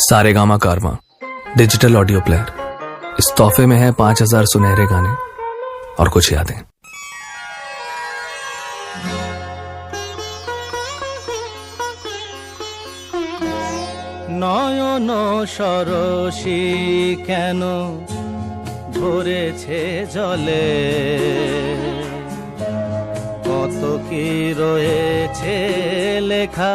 सारे गामा कारवा digital audio player इस तोहफे में है पांच हजार सुनहरे गाने और कुछ यादें নয়ন সরসী কেন ভরেছে জলে কত কি রয়েছে লেখা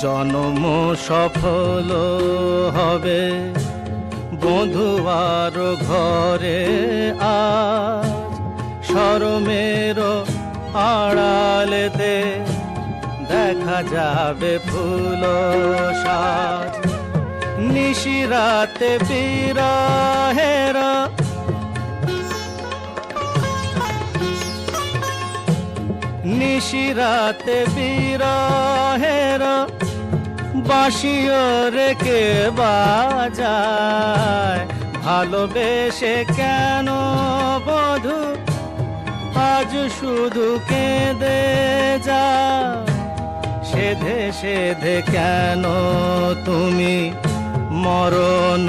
জনম সফল হবে। বধুয়ার ঘরে আজ সরমের আড়ালেতে দেখা যাবে ফুল সাজ। নিশিরাতে বিরাহেরা নিশিরাতে বিরাহেরা বাঁশিও রেখে বাজায়। ভালোবেসে কেন বধু? আজ শুধু কেঁদে যা সেধে সেধে কেন তুমি মরণ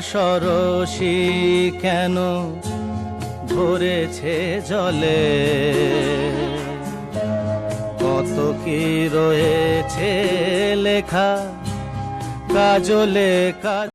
সরসী কেন ভরেছে জলে? কত কি রয়েছে লেখা? কাজলে কাজ